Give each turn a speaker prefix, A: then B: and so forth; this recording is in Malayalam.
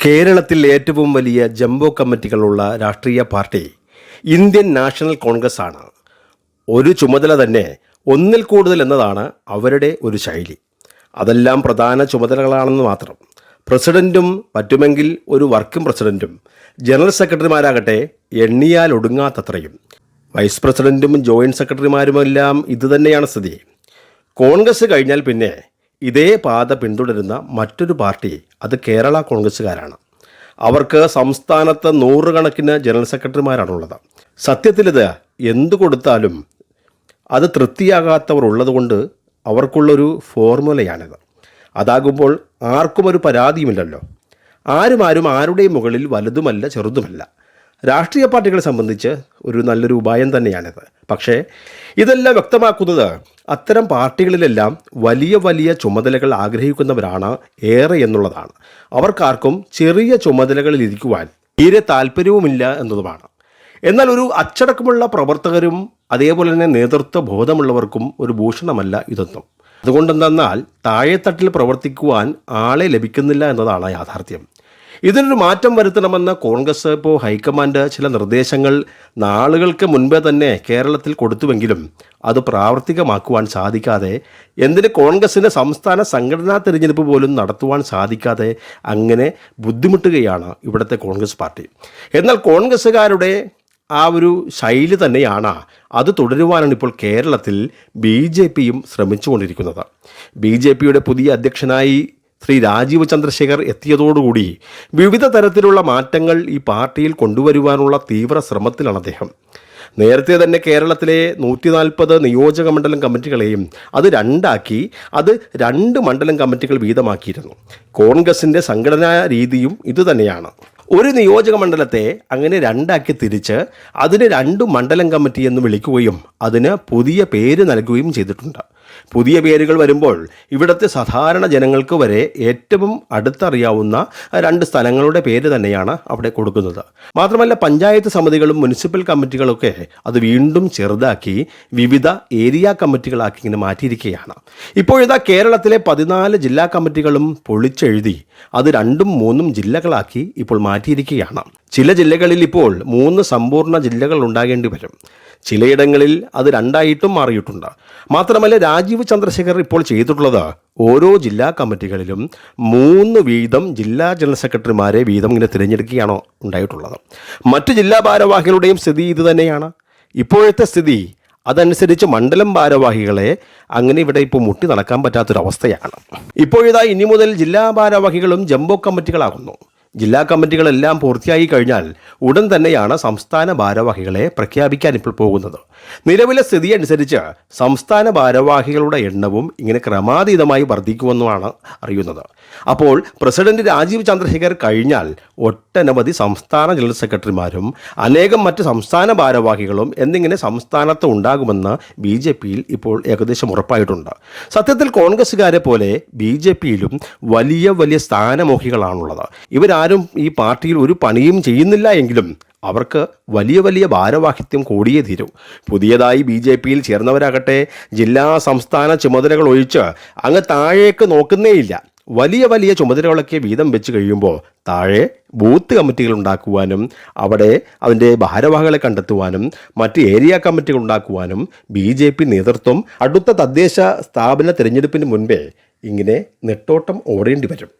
A: കേരളത്തിൽ ഏറ്റവും വലിയ ജംബോ കമ്മിറ്റികളുള്ള രാഷ്ട്രീയ പാർട്ടി ഇന്ത്യൻ നാഷണൽ കോൺഗ്രസ് ആണ് ഒരു ചുമതല തന്നെ ഒന്നിൽ കൂടുതൽ എന്നതാണ് അവരുടെ ഒരു ശൈലി. അതെല്ലാം പ്രധാന ചുമതലകളാണെന്ന് മാത്രം. പ്രസിഡന്റും പറ്റുമെങ്കിൽ ഒരു വർക്കിംഗ് പ്രസിഡന്റും ജനറൽ സെക്രട്ടറിമാരാകട്ടെ എണ്ണിയാൽ ഒടുങ്ങാത്തത്രയും. വൈസ് പ്രസിഡന്റും ജോയിന്റ് സെക്രട്ടറിമാരുമെല്ലാം ഇതുതന്നെയാണ് സ്ഥിതി. കോൺഗ്രസ് കഴിഞ്ഞാൽ പിന്നെ ഇതേ പാത പിന്തുടരുന്ന മറ്റൊരു പാർട്ടി അത് കേരള കോൺഗ്രസ്സുകാരാണ്. അവർക്ക് സംസ്ഥാനത്ത് നൂറുകണക്കിന് ജനറൽ സെക്രട്ടറിമാരാണുള്ളത്. സത്യത്തിലിത് എന്തു കൊടുത്താലും അത് തൃപ്തിയാകാത്തവർ ഉള്ളതുകൊണ്ട് അവർക്കുള്ളൊരു ഫോർമുലയാണിത്. അതാകുമ്പോൾ ആർക്കും ഒരു പരാതിയുമില്ലല്ലോ. ആരും ആരും ആരുടെയും മുകളിൽ വലുതുമല്ല ചെറുതുമല്ല. രാഷ്ട്രീയ പാർട്ടികളെ സംബന്ധിച്ച് ഒരു നല്ലൊരു ഉപായം തന്നെയാണിത്. പക്ഷേ ഇതെല്ലാം വ്യക്തമാക്കുന്നത് അത്തരം പാർട്ടികളിലെല്ലാം വലിയ വലിയ ചുമതലകൾ ആഗ്രഹിക്കുന്നവരാണ് ഏറെ എന്നുള്ളതാണ്. അവർക്കാർക്കും ചെറിയ ചുമതലകളിൽ ഇരിക്കുവാൻ തീരെ താല്പര്യവുമില്ല എന്നതുമാണ്. എന്നാൽ ഒരു അച്ചടക്കമുള്ള പ്രവർത്തകരും അതേപോലെ തന്നെ നേതൃത്വ ബോധമുള്ളവർക്കും ഒരു ഭൂഷണമല്ല ഇതൊന്നും. അതുകൊണ്ടെന്തെന്നാൽ താഴെത്തട്ടിൽ പ്രവർത്തിക്കുവാൻ ആളെ ലഭിക്കുന്നില്ല എന്നതാണ് യാഥാർത്ഥ്യം. ഇതിനൊരു മാറ്റം വരുത്തണമെന്ന കോൺഗ്രസ് ഇപ്പോൾ ഹൈക്കമാൻഡ് ചില നിർദ്ദേശങ്ങൾ നാളുകൾക്ക് മുൻപേ തന്നെ കേരളത്തിൽ കൊടുത്തുവെങ്കിലും അത് പ്രാവർത്തികമാക്കുവാൻ സാധിക്കാതെ എന്തിന് കോൺഗ്രസിന് സംസ്ഥാന സംഘടനാ തിരഞ്ഞെടുപ്പ് പോലും നടത്തുവാൻ സാധിക്കാതെ അങ്ങനെ ബുദ്ധിമുട്ടുകയാണ് ഇവിടുത്തെ കോൺഗ്രസ് പാർട്ടി. എന്നാൽ കോൺഗ്രസ്സുകാരുടെ ആ ഒരു ശൈലി തന്നെയാണ് അത് തുടരുവാനാണ് ഇപ്പോൾ കേരളത്തിൽ ബി ജെ പിയും ശ്രമിച്ചുകൊണ്ടിരിക്കുന്നത്. ബി ജെ പിയുടെ പുതിയ അധ്യക്ഷനായി ശ്രീ രാജീവ് ചന്ദ്രശേഖർ എത്തിയതോടുകൂടി വിവിധ തരത്തിലുള്ള മാറ്റങ്ങൾ ഈ പാർട്ടിയിൽ കൊണ്ടുവരുവാനുള്ള തീവ്ര ശ്രമത്തിലാണ് അദ്ദേഹം. നേരത്തെ തന്നെ കേരളത്തിലെ നൂറ്റി നാൽപ്പത് നിയോജക മണ്ഡലം കമ്മിറ്റികളെയും അത് രണ്ടാക്കി അത് രണ്ട് മണ്ഡലം കമ്മിറ്റികൾ വീതമാക്കിയിരുന്നു. കോൺഗ്രസിന്റെ സംഘടനാ രീതിയും ഇതുതന്നെയാണ് ഒരു നിയോജക മണ്ഡലത്തെ അങ്ങനെ രണ്ടാക്കി തിരിച്ച് അതിന് രണ്ട് മണ്ഡലം കമ്മിറ്റി എന്ന് വിളിക്കുകയും അതിന് പുതിയ പേര് നൽകുകയും ചെയ്തിട്ടുണ്ട്. പുതിയ പേരുകൾ വരുമ്പോൾ ഇവിടുത്തെ സാധാരണ ജനങ്ങൾക്ക് വരെ ഏറ്റവും അടുത്തറിയാവുന്ന രണ്ട് സ്ഥലങ്ങളുടെ പേര് തന്നെയാണ് അവിടെ കൊടുക്കുന്നത്. മാത്രമല്ല പഞ്ചായത്ത് സമിതികളും മുനിസിപ്പൽ കമ്മിറ്റികളൊക്കെ അത് വീണ്ടും ചെറുതാക്കി വിവിധ ഏരിയ കമ്മിറ്റികളാക്കി ഇങ്ങനെ മാറ്റിയിരിക്കുകയാണ്. ഇപ്പോഴിതാ കേരളത്തിലെ പതിനാല് ജില്ലാ കമ്മിറ്റികളും പൊളിച്ചെഴുതി അത് രണ്ടും മൂന്നും ജില്ലകളാക്കി ഇപ്പോൾ മാറ്റിയിരിക്കുകയാണ്. ചില ജില്ലകളിൽ ഇപ്പോൾ മൂന്ന് സമ്പൂർണ ജില്ലകൾ ഉണ്ടാകേണ്ടി വരും. ചിലയിടങ്ങളിൽ അത് രണ്ടായിട്ടും മാറിയിട്ടുണ്ട്. മാത്രമല്ല രാജീവ് ചന്ദ്രശേഖർ ഇപ്പോൾ ചെയ്തിട്ടുള്ളത് ഓരോ ജില്ലാ കമ്മിറ്റികളിലും മൂന്ന് വീതം ജില്ലാ ജനറൽ സെക്രട്ടറിമാരെ വീതം ഇങ്ങനെ തിരഞ്ഞെടുക്കുകയാണോ ഉണ്ടായിട്ടുള്ളത്. മറ്റ് ജില്ലാ ഭാരവാഹികളുടെയും സ്ഥിതി ഇത് തന്നെയാണ്. ഇപ്പോഴത്തെ സ്ഥിതി അതനുസരിച്ച് മണ്ഡലം ഭാരവാഹികളെ അങ്ങനെ ഇവിടെ ഇപ്പോൾ മുട്ടി നടക്കാൻ പറ്റാത്തൊരവസ്ഥയാണ്. ഇപ്പോഴിതാ ഇനി മുതൽ ജില്ലാ ഭാരവാഹികളും ജംബോ കമ്മിറ്റികളാകുന്നു. ജില്ലാ കമ്മിറ്റികളെല്ലാം പൂർത്തിയായി കഴിഞ്ഞാൽ ഉടൻ തന്നെയാണ് സംസ്ഥാന ഭാരവാഹികളെ പ്രഖ്യാപിക്കാൻ ഇപ്പോൾ പോകുന്നത്. നിലവിലെ സ്ഥിതി അനുസരിച്ച് സംസ്ഥാന ഭാരവാഹികളുടെ എണ്ണവും ഇങ്ങനെ ക്രമാതീതമായി വർദ്ധിക്കുമെന്നുമാണ് അറിയുന്നത്. അപ്പോൾ പ്രസിഡന്റ് രാജീവ് ചന്ദ്രശേഖർ കഴിഞ്ഞാൽ ഒട്ടനവധി സംസ്ഥാന ജനറൽ സെക്രട്ടറിമാരും അനേകം മറ്റ് സംസ്ഥാന ഭാരവാഹികളും എന്നിങ്ങനെ സംസ്ഥാനത്ത് ഉണ്ടാകുമെന്ന് ബി ജെ പിയിൽ ഇപ്പോൾ ഏകദേശം ഉറപ്പായിട്ടുണ്ട്. സത്യത്തിൽ കോൺഗ്രസ്സുകാരെ പോലെ ബി ജെ പിയിലും വലിയ വലിയ സ്ഥാനമോഹികളാണുള്ളത്. ഇവരാരും ഈ പാർട്ടിയിൽ ഒരു പണിയും ചെയ്യുന്നില്ല എങ്കിലും അവർക്ക് വലിയ വലിയ ഭാരവാഹിത്യം കൂടിയേ തീരൂ. പുതിയതായി ബി ജെ പിയിൽ ചേർന്നവരാകട്ടെ ജില്ലാ സംസ്ഥാന ചുമതലകൾ ഒഴിച്ച് അങ്ങ് താഴേക്ക് നോക്കുന്നേയില്ല. വലിയ വലിയ ചുമതലകളൊക്കെ വീതം വെച്ച് കഴിയുമ്പോൾ താഴെ ബൂത്ത് കമ്മിറ്റികൾ ഉണ്ടാക്കുവാനും അവിടെ അതിന്റെ ഭാരവാഹികളെ കണ്ടെത്തുവാനും മറ്റ് ഏരിയ കമ്മിറ്റികൾ ഉണ്ടാക്കുവാനും ബി ജെ പി നേതൃത്വം അടുത്ത തദ്ദേശ സ്ഥാപന തിരഞ്ഞെടുപ്പിന് മുൻപേ ഇങ്ങനെ നെട്ടോട്ടം ഓടേണ്ടി വരും.